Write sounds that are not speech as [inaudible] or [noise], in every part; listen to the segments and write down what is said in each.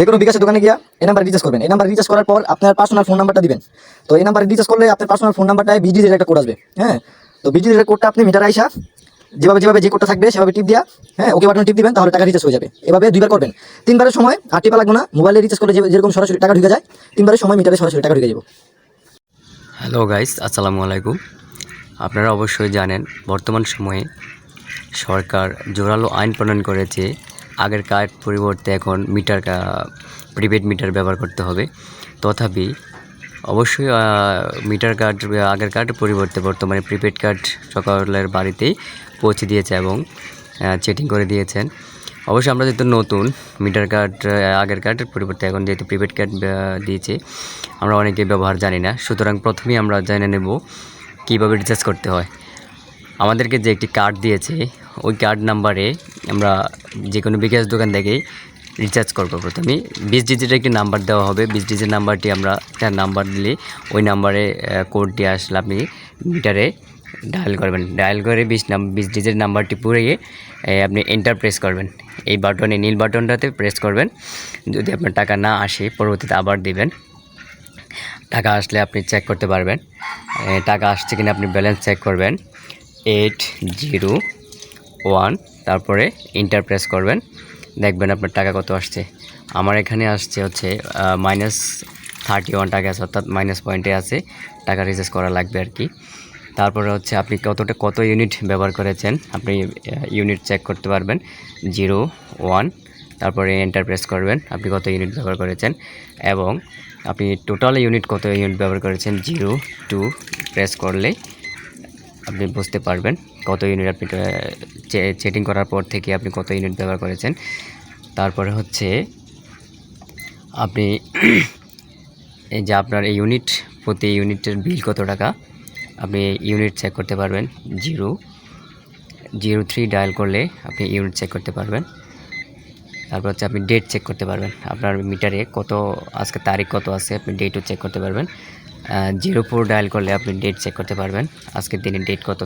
যে কোনো বিকাশের দোকানে গিয়া এই নাম্বার রিচার্জ করবেন। এই নাম্বার রিচার্জ করার পর আপনার পার্সোনাল ফোন নাম্বারটা দিবেন। তো এই নাম্বার রিচার্জ করলে আপনার পার্সোনাল ফোন নাম্বারটায় বিজির একটা কোড আসবে। হ্যাঁ? তো বিজির কোডটা আপনি মিটার আইসা যেভাবে যেভাবে যে কোডটা থাকবে সেভাবে টিপ দিয়া হ্যাঁ ওকে বাটন টিপ দিবেন, তাহলে টাকা রিচার্জ হয়ে যাবে। এভাবে দুইবার করবেন। তিনবারের সময় আর টিপা লাগবে না। মোবাইলে রিচার্জ করলে যেরকম সরাসরি টাকা ঢুকে যায়, তিনবারের সময় মিটারে সরাসরি টাকা ঢুকে যাবে। হ্যালো গাইস আসসালামু আলাইকুম। আপনারা অবশ্যই জানেন, বর্তমান সময়ে সরকার জোরালো আইন প্রণয়ন করেছে আগের কার্ড পরিবর্তে এখন মিটার প্রিপেড মিটার ব্যবহার করতে হবে। তথাপি অবশ্যই মিটার কার্ড আগের কার্ডের পরিবর্তে বর্তমানে প্রিপেড কার্ড সকলের বাড়িতেই পৌঁছে দিয়েছে এবং চেটিং করে দিয়েছেন। অবশ্যই আমরা যেহেতু নতুন মিটার কার্ড আগের কার্ডের পরিবর্তে এখন যেহেতু প্রিপেড কার্ড দিয়েছে, আমরা অনেকে ব্যবহার জানি না। সুতরাং প্রথমেই আমরা জেনে নেব কীভাবে রিচার্জ করতে হয়। আমাদেরকে যে একটি কার্ড দিয়েছে, ওই কার্ড নাম্বারে আমরা যে কোনো বিকাশ দোকান থেকেই রিচার্জ করব প্রথমে বিশ ডিজিটের একটি নাম্বার দেওয়া হবে। বিশ ডিজিট নাম্বারটি আমরা তার নাম্বার দিলে ওই নাম্বারে কোডটি আসলে আপনি মিটারে ডায়াল করবেন। ডায়াল করে বিশ নাম, বিশ ডিজিট নাম্বারটি পুড়িয়ে আপনি এন্টার প্রেস করবেন। এই বাটনে নীল বাটনটাতে প্রেস করবেন। যদি আপনার টাকা না আসে, পরবর্তীতে আবার দিবেন। টাকা আসলে আপনি চেক করতে পারবেন। টাকা আসছে কিনা আপনি ব্যালেন্স চেক করবেন। এইট জিরো ওয়ান, তারপরে ইন্টার প্রেস করবেন। দেখবেন আপনার টাকা কত আসছে। আমার এখানে আসছে হচ্ছে মাইনাস থার্টি ওয়ান টাকা আছে, অর্থাৎ মাইনাস পয়েন্টে আছে। টাকা রিচার্জ করা লাগবে আর কি। তারপরে হচ্ছে আপনি কতটা, কত ইউনিট ব্যবহার করেছেন, আপনি ইউনিট চেক করতে পারবেন। জিরো ওয়ান তারপরে এন্টার প্রেস করবেন, আপনি কত ইউনিট ব্যবহার করেছেন। এবং আপনি টোটাল ইউনিট কত ইউনিট ব্যবহার করেছেন জিরো টু প্রেস করলে আপনি বুঝতে পারবেন কত ইউনিট আপনি চেটিং করার পর থেকে আপনি কত ইউনিট ব্যবহার করেছেন। তারপরে হচ্ছে আপনি [clears throat] এই যে আপনার এই ইউনিট প্রতি ইউনিটের বিল কত টাকা, আপনি ইউনিট চেক করতে পারবেন। জিরো জিরো থ্রি ডায়াল করলে আপনি ইউনিট চেক করতে পারবেন। তারপর হচ্ছে আপনি ডেট চেক করতে পারবেন। আপনার মিটারে কত, আজকে তারিখ কত আছে, আপনি ডেটও চেক করতে পারবেন। জিরো ফোর ডায়াল করলে আপনি ডেট চেক করতে পারবেন, আজকের দিনের ডেট কত।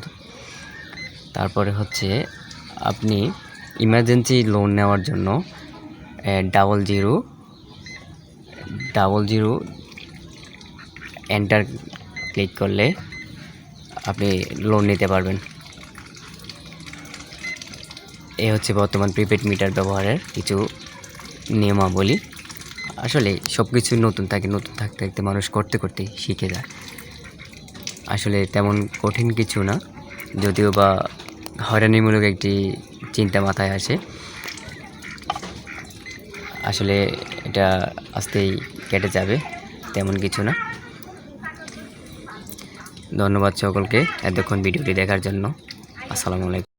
তারপরে হচ্ছে আপনি ইমার্জেন্সি লোন নেওয়ার জন্য double zero double zero enter click করলে আপনি লোন নিতে পারবেন। এ হচ্ছে বর্তমান প্রিপেড মিটার ব্যবহারের কিছু নিয়মাবলী। আসলে সব কিছু নতুন থাকে, নতুন থাকতে থাকতে মানুষ করতে করতে শিখে যায়। আসলে তেমন কঠিন কিছু না, যদিও বা হয়রানিমূলক একটি চিন্তা মাথায় আসে। আসলে এটা আস্তেই কেটে যাবে, তেমন কিছু না। ধন্যবাদ সকলকে এতক্ষণ ভিডিওটি দেখার জন্য। আসসালামু আলাইকুম।